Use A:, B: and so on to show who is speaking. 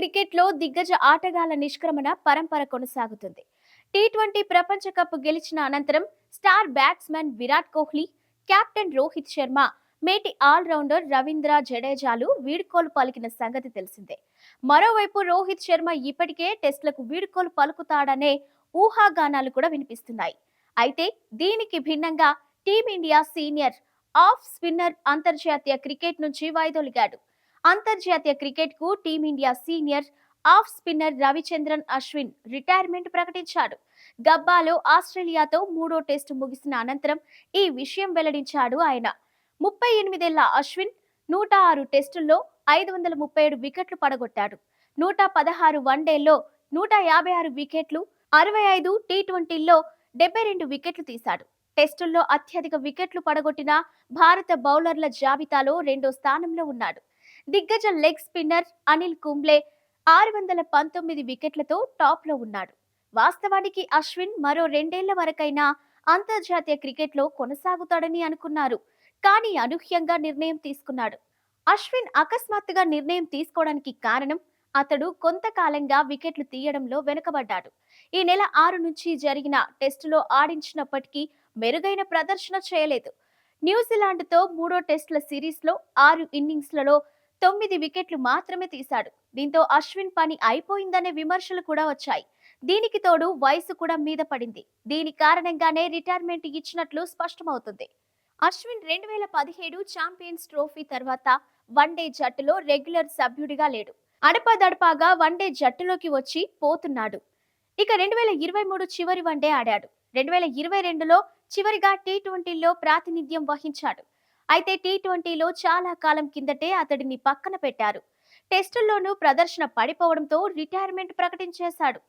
A: క్రికెట్లో దిగ్గజ ఆటగాళ్ళ నిష్క్రమణ పరంపర కొనసాగుతుంది. టీ ట్వంటీ ప్రపంచ కప్ గెలిచిన అనంతరం star batsmen Virat Kohli captain Rohit Sharma మేటి ఆల్రౌండర్ రవీంద్ర జడేజాలు వీడ్కోలు పలికిన సంగతి తెలిసిందే. మరోవైపు రోహిత్ శర్మ ఇప్పటికే టెస్టులకు వీడ్కోలు పలుకుతాడనే ఊహాగానాలు కూడా వినిపిస్తున్నాయి. అయితే దీనికి భిన్నంగా team India senior off spinner అంతర్జాతీయ క్రికెట్ నుంచి వాయిదొలిగాడు. అంతర్జాతీయ క్రికెట్కు team India senior off spinner Ravichandran Ashwin retirement ప్రకటించాడు. గబ్బాలో ఆస్ట్రేలియాతో మూడో టెస్టు ముగిసిన అనంతరం ఈ విషయం వెల్లడించాడు ఆయన. ముప్పై ఎనిమిదేళ్ళ అశ్విన్ నూట ఆరు టెస్టుల్లో ఐదు వందల ముప్పై ఏడు వికెట్లు పడగొట్టాడు. నూట పదహారు వన్డేల్లో నూట యాభై ఆరు వికెట్లు అరవై ఐదు టీ ట్వంటీల్లో డెబ్బై రెండు వికెట్లు తీశాడు. టెస్టుల్లో అత్యధిక వికెట్లు పడగొట్టిన భారత బౌలర్ల జాబితాలో రెండో స్థానంలో ఉన్నాడు. దిగ్గజ లెగ్ స్పిన్నర్ అనిల్ కుంబ్లే ఆరు వందల పంతొమ్మిది వికెట్లతో టాప్లో ఉన్నాడు. వాస్తవానికి అశ్విన్ మరో రెండేళ్ళ వరకైనా అంతర్జాతీయ క్రికెట్లో కొనసాగుతాడని అనుకున్నారు. కానీ అనూహ్యంగా నిర్ణయం తీసుకున్నాడు. అశ్విన్ అకస్మాత్తుగా నిర్ణయం తీసుకోవడానికి కారణం అతడు కొంతకాలంగా వికెట్లు తీయడంలో వెనుకబడ్డాడు. ఈ నెల ఆరు నుంచి జరిగిన టెస్టులో ఆడించినప్పటికీ మెరుగైన ప్రదర్శన చేయలేదు. న్యూజిలాండ్తో మూడో టెస్టుల సిరీస్లో ఆరు ఇన్నింగ్స్లలో తొమ్మిది వికెట్లు మాత్రమే తీశాడు. దీంతో అశ్విన్ పని అయిపోయిందనే విమర్శలు కూడా వచ్చాయి. దీనికి తోడు వయసు కూడా మీద పడింది. దీని కారణంగానే రిటైర్మెంట్ ఇచ్చినట్లు స్పష్టమవుతుంది. అశ్విన్ రెండు వేల పదిహేడు ఛాంపియన్స్ ట్రోఫీ తర్వాత వన్డే జట్టులో రెగ్యులర్ సభ్యుడిగా లేడు. అడపాదడపాగా వన్డే జట్టులోకి వచ్చి పోతున్నాడు. ఇక రెండు వేల ఇరవై మూడు చివరి వన్డే ఆడాడు. రెండు వేల ఇరవై రెండులో చివరిగా టీ ట్వంటీలో ప్రాతినిధ్యం వహించాడు. అయితే టీ ట్వంటీలో చాలా కాలం కిందటే అతడిని పక్కన పెట్టారు. టెస్టుల్లోనూ ప్రదర్శన పడిపోవడంతో రిటైర్మెంట్ ప్రకటించేశాడు.